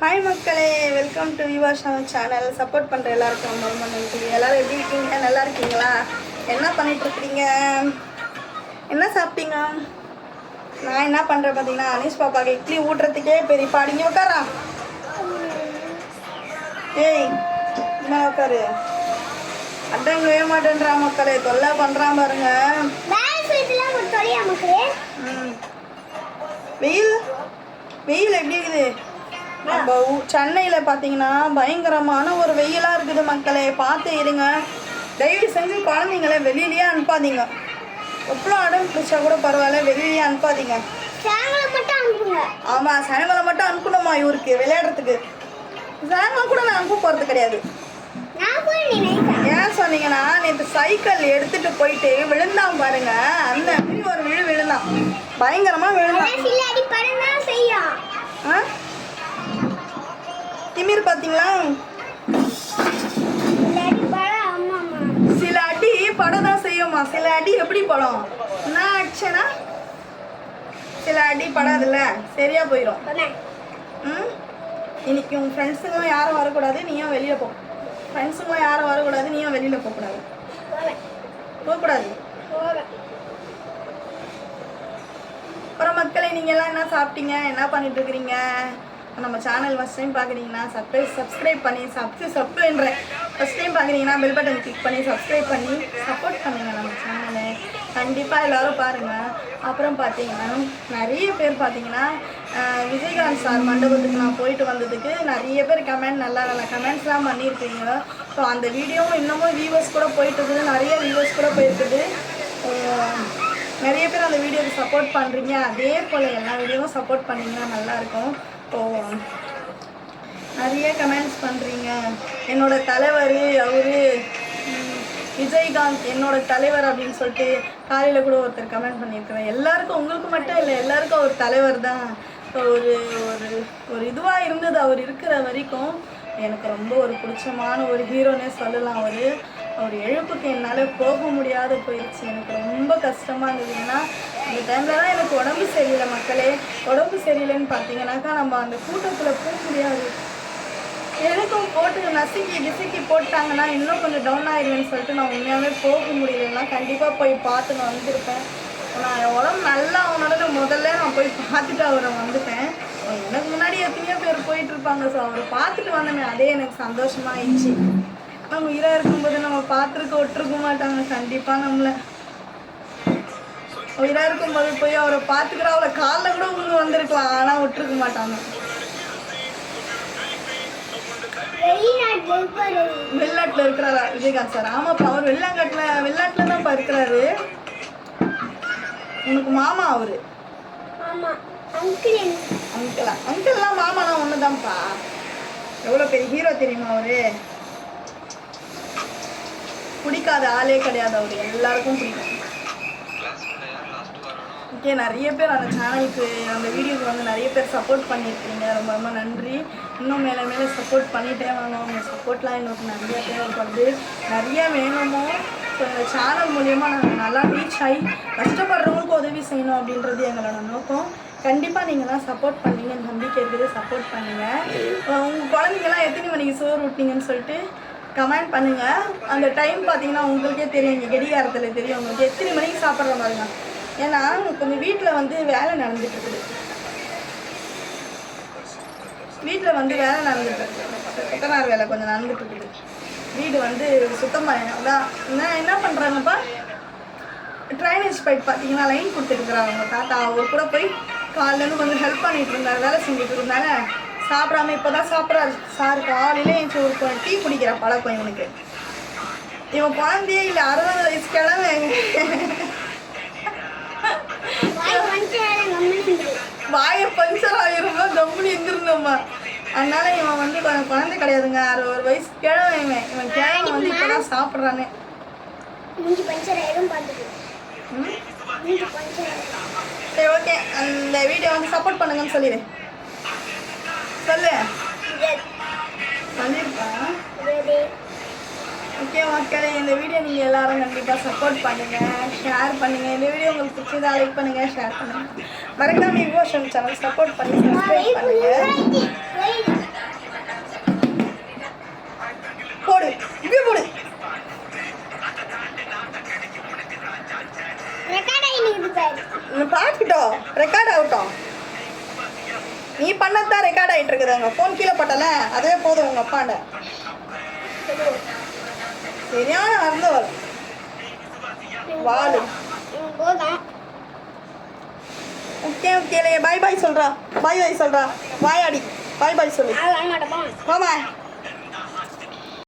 Hi மக்களே welcome to Vivash channel support பண்ணுற எல்லாருக்கும் ரொம்ப ரொம்ப நன்றி. எல்லாரும் எப்படி இருக்கீங்க? நல்லா இருக்கீங்களா? என்ன பண்ணிட்டு இருக்கிறீங்க என்ன சாப்பிட்டீங்க? நான் என்ன பண்ணுறேன் பார்த்தீங்கன்னா அனீஷ் பாப்பாக்கு இட்லி ஊட்டுறதுக்கே பெரிய பாடிங்க உட்காரா? ஏய் என்ன உட்காரு. அடங்கவே மாட்டேன்றா மக்களே தொல்லை பண்ணுறான் பாருங்க. வெயில்? வெயில் எப்படி இருக்குது? நம்ம சென்னையில பார்த்தீங்கன்னா பயங்கரமான ஒரு வெயிலாக இருக்குது மக்களே. பார்த்து இருங்க. தயவு செஞ்சு குழந்தைங்கள வெளியிலயே அனுப்பாதீங்க. எவ்வளோ அடம் பிடிச்சா கூட பரவாயில்ல வெளியிலயே அனுப்பாதீங்க. ஆமாம் சாயங்காலம் மட்டும் அனுப்பணுமா இவருக்கு விளையாடுறதுக்கு? சாயங்காலம் கூட நான் அனுப்ப போகிறது கிடையாது. ஏன் சொன்னீங்கன்னா நேற்று சைக்கிள் எடுத்துட்டு போயிட்டு விழுந்தான் பாருங்க. அந்த ஒரு விழு விழுந்தான். பயங்கரமாக விழுந்தான். திமிர் பார்த்தீங்களா சில அடி படம் தான் செய்யுமா சில அடி எப்படி படம்? நான் அடிச்சேனா சில அடி படாதுல்ல சரியா போயிடும் ம்? இன்னைக்கு உன் ஃப்ரெண்ட்ஸுங்களும் யாரும் வரக்கூடாது நீயும் வெளியில போ. ஃப்ரெண்ட்ஸுங்களும் யாரும் வரக்கூடாது நீயும் வெளியில போகக்கூடாது. போகக்கூடாது. அப்புறம் மக்களை நீங்கள் எல்லாம் என்ன சாப்பிட்டீங்க? என்ன பண்ணிட்டு இருக்கிறீங்க? நம்ம சேனல் ஃபஸ்ட் டைம் பார்க்குறீங்கன்னா சப்ஸ்கிரைப் சப்ஸ்கிரைப் பண்ணி சப்ஸ்கிரை சப்ஸ்கிரைன்றேன் ஃபஸ்ட் டைம் பார்க்குறீங்கன்னா பெல் பட்டன் கிளிக் பண்ணி சப்ஸ்கிரைப் பண்ணி சப்போர்ட் பண்ணுங்கள் நம்ம சேனலை கண்டிப்பாக எல்லோரும் பாருங்கள் அப்புறம் பார்த்தீங்கன்னா நிறைய பேர் பார்த்தீங்கன்னா விஜயகாந்த் சார் மண்டபத்துக்கு நான் போயிட்டு வந்ததுக்கு நிறைய பேர் கமெண்ட் நல்லா நல்ல கமெண்ட்ஸ்லாம் பண்ணியிருக்கீங்க. ஸோ அந்த வீடியோவும் இன்னமும் வியூவர்ஸ் கூட போயிட்டு இருக்குது. நிறைய வியூவர்ஸ் கூட போயிருக்குது. நிறைய பேர் அந்த வீடியோக்கு சப்போர்ட் பண்ணுறீங்க அதே போல் எல்லா வீடியோவும் சப்போர்ட் பண்ணிங்கன்னா நல்லாயிருக்கும் போவோம் நிறைய கமெண்ட்ஸ் பண்ணுறீங்க என்னோட தலைவர் அவர் விஜயகாந்த் என்னோட தலைவர் அப்படின்னு சொல்லிட்டு காலையில் கூட ஒருத்தர் கமெண்ட் பண்ணியிருக்கிறேன் எல்லாருக்கும் உங்களுக்கு மட்டும் இல்லை எல்லாருக்கும் அவர் தலைவர் தான். ஒரு ஒரு ஒரு இதுவாக இருந்தது அவர் இருக்கிற வரைக்கும் எனக்கு ரொம்ப ஒரு பிடிச்சமான ஒரு ஹீரோனே சொல்லலாம் அவர். அவர் எழுப்புக்கு என்னால் போக முடியாத போயிடுச்சு எனக்கு ரொம்ப கஷ்டமாக இருந்தது. ஏன்னா அந்த டைமில் தான் எனக்கு உடம்பு சரியில்லை மக்களே. உடம்பு சரியில்லைன்னு பார்த்தீங்கன்னாக்கா நம்ம அந்த கூட்டத்தில் போக முடியாது. எனக்கும் போட்டு நசுக்கி டிசுக்கி போட்டாங்கன்னா இன்னும் கொஞ்சம் டவுன் ஆயிடுவேன்னு சொல்லிட்டு நான் உண்மையாகவே போக முடியலன்னா கண்டிப்பாக போய் பார்த்து நான் வந்திருப்பேன். நான் என் உடம்பு நல்லா அவனோட முதல்ல நான் போய் பார்த்துட்டு அவரை வந்துட்டேன். எனக்கு முன்னாடி எத்தனையோ பேர் போயிட்டு இருப்பாங்க. ஸோ அவரை பார்த்துட்டு வந்தோமே அதே எனக்கு சந்தோஷமா ஆயிடுச்சு நம்ம உயிராக இருக்கும்போது நம்ம பார்த்துருக்க விட்டுருக்க மாட்டாங்க. கண்டிப்பாக நம்மளை உயிராக இருக்கும்போது போய் அவரை பார்த்துக்கிற அவளை காலில் கூட உங்க வந்திருக்கலாம். ஆனால் விட்டுருக்க மாட்டாங்க. வெளிநாட்டுல இருக்கிறாரா? விஜயகாந்த் சார். ஆமாப்பா அவர் வெளிநாட்டில் வெளிநாட்டில் தான்ப்பா இருக்கிறாரு. உனக்கு மாமா அவரு. அங்கிள் அங்கிளா அங்கிள்லாம் மாமாலாம் ஒன்று தான்ப்பா எவ்வளோ பெரிய ஹீரோ தெரியுமா அவரு? பிடிக்காத ஆளே கிடையாது அவரு. எல்லாருக்கும் பிடிக்கும். ஓகே நிறைய பேர் அந்த சேனலுக்கு அந்த வீடியோக்கு வந்து நிறைய பேர் சப்போர்ட் பண்ணியிருக்கீங்க. ரொம்ப ரொம்ப நன்றி. இன்னும் மேலே மேலே சப்போர்ட் பண்ணிகிட்டே வாங்க. உங்கள் சப்போர்ட்லாம் எங்களுக்கு நிறைய தேவைப்படுது நிறைய வேணுமோ ஸோ இந்த சேனல் மூலயமா நாங்கள் நல்லா ரீச் ஆகி கஷ்டப்படுறவங்களுக்கு உதவி செய்யணும் அப்படின்றது எங்களோட நோக்கம். கண்டிப்பாக நீங்கள்லாம் சப்போர்ட் பண்ணீங்க. நம்பிக்கை இருக்குது சப்போர்ட் பண்ணுங்கள் உங்கள் குழந்தைங்கலாம் எத்தனை மணிக்கு சோறு விட்டீங்கன்னு சொல்லிட்டு கமெண்ட் பண்ணுங்கள் அந்த டைம் பார்த்தீங்கன்னா உங்களுக்கே தெரியும். இங்கே கடிகாரத்தில் தெரியும். உங்களுக்கு எத்தனை மணிக்கு சாப்பிட்ற மாதிரிங்க ஏன்னா கொஞ்சம் வீட்டில் வந்து வேலை நடந்துட்டு இருக்குது வீட்டில் வந்து வேலை நடந்துட்டு இருக்குது கொத்தனார் வேலை கொஞ்சம் நடந்துட்டு இருக்குது வீடு வந்து சுத்தமாக நான் என்ன பண்ணுறாங்கப்பா ட்ரைனேஜ் பைப் பார்த்தீங்கன்னா லைன் கொடுத்துருக்குறாங்க அவங்க தாத்தா. அவர் கூட போய் காலிலேருந்து கொஞ்சம் ஹெல்ப் பண்ணிட்டு இருந்தார். வேலை செஞ்சுட்டு இருந்தால சாப்பிடாம இப்போ தான் சாப்பிட்றாரு. சார் காலையில என் ஒரு டீ குடிக்கிற பழக்கம் இவனுக்கு. இவன் குழந்தையே இல்லை அறுபது வயசு கிழமை வாய் பஞ்சர் ஆகிருந்தா கம்பெனி இருந்திருந்தோம்மா அதனால இவன் வந்து கொஞ்சம் குழந்தை கிடையாதுங்க. அறுபது வயசு கிழமை இவன். இவன் கிழமை வந்து இப்போ தான் சாப்பிட்றானே. மூஞ்சி பஞ்சர் ஆயிடும் பார்த்துக்கு ம்? மூஞ்சி பஞ்சர் ஆயிடும் சரி ஓகே அந்த வீடியோ வந்து சப்போர்ட் பண்ணுங்கன்னு சொல்லிடு. சொல்லு. சொல்லியிருப்பேன் ரெடி. ஓகே மக்களே இந்த வீடியோ நீங்கள் எல்லாரும் கண்டிப்பாக சப்போர்ட் பண்ணுங்கள் ஷேர் பண்ணுங்கள் இந்த வீடியோ உங்களுக்கு பிடிச்சதா லைக் பண்ணுங்கள் ஷேர் பண்ணுங்கள் மறக்காம இமோஷன் சேனல் சப்போர்ட் பண்ணி சப்ஸ்கிரைப் பண்ணுங்கள் போடு இப்படி போடு. பார்த்துட்டோம். ரெக்கார்ட் ஆகட்டும். நீ பண்ணதான் ரெக்கார்ட் ஆகிட்டு இருக்குது உங்கள் ஃபோன் கீழே பட்டல அதே போதும் உங்கள் அப்பாண்ட. சரியான வந்தவர் வாலு எனக்கு போதும் ஓகே ஓகே பாய் பாய் சொல்கிறா பாய் பாய் சொல்கிறா வாயாடி பாய் பாய் சொல்லு வாமா